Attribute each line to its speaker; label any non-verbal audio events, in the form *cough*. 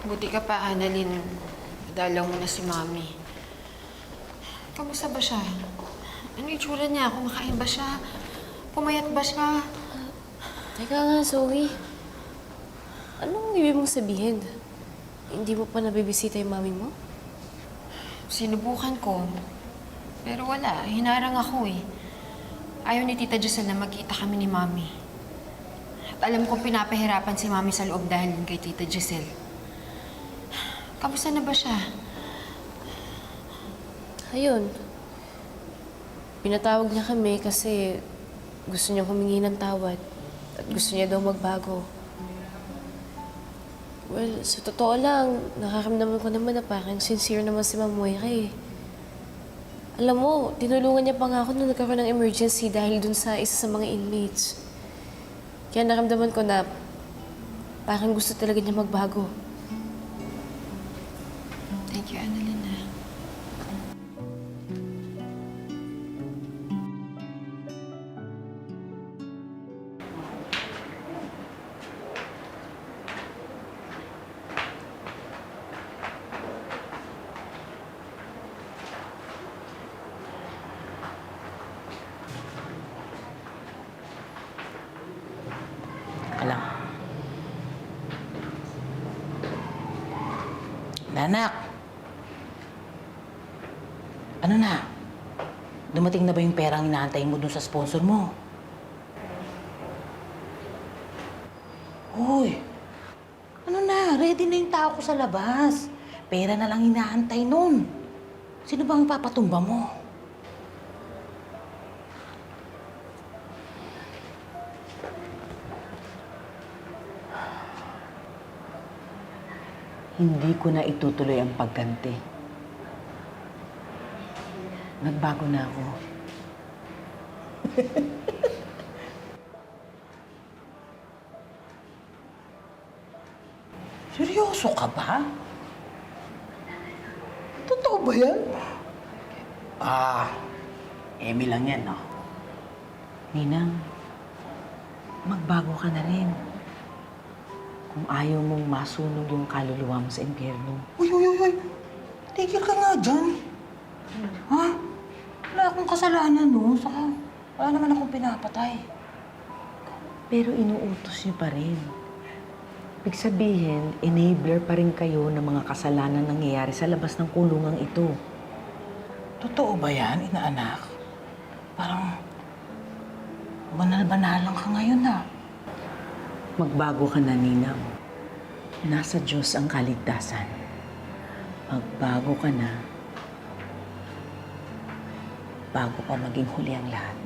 Speaker 1: Buti ka pa, Annalyn. Dalaw mo na si Mami. Kamusta ba siya? Ano yung itsura niya? Kumakain ba siya? Pumayat ba siya?
Speaker 2: Teka nga, Zoe. Anong ibig mong sabihin? Hindi mo pa nabibisita yung mami mo?
Speaker 1: Sinubukan ko. Pero wala. Hinarang ako eh. Ayaw ni Tita Giselle na magkita kami ni Mami. At alam kong pinapahirapan si Mami sa loob dahil kay Tita Giselle. Kamusta na ba siya?
Speaker 2: Ayun. Pinatawag niya kami kasi gusto niya humingi ng tawad at gusto niya daw magbago. Well, sa totoo lang, nakakamdaman ko naman na parang sincere naman si Ma'am Moira eh. Alam mo, tinulungan niya pa nga ako nung nagkaroon ng emergency dahil dun sa isa sa mga inmates. Kaya naramdaman ko na parang gusto talaga niya magbago.
Speaker 1: Thank you, Annalyn. ah.
Speaker 3: ka lang. Nanak! Ano na? Dumating na ba yung perang inaantay mo dun sa sponsor mo? Hoy! Ano na? Ready na yung tao ko sa labas. Pera na lang inaantay nun. Sino bang papatumba mo? Hindi ko na itutuloy ang pagganti. Nagbago na ako. *laughs* Seryoso ka ba? Totoo ba yan? Ah, Emi lang yan, no? Ninang, magbago ka na rin. Kung ayaw mong masunog yung kaluluwa mo sa impyerno.
Speaker 4: Uy, uy, uy, uy. Tigil ka nga dyan. Akong kasalanan, no? Saka, wala naman akong pinapatay.
Speaker 3: Pero inuutos niyo pa rin. Ibig sabihin, enabler pa rin kayo ng mga kasalanan nangyayari sa labas ng kulungang ito.
Speaker 4: Totoo ba yan, inaanak? Parang, banal-banal lang ka ngayon, ha?
Speaker 3: Magbago ka na, Ninang. Nasa Diyos ang kaligtasan. Magbago ka na bago pa maging huli ang lahat.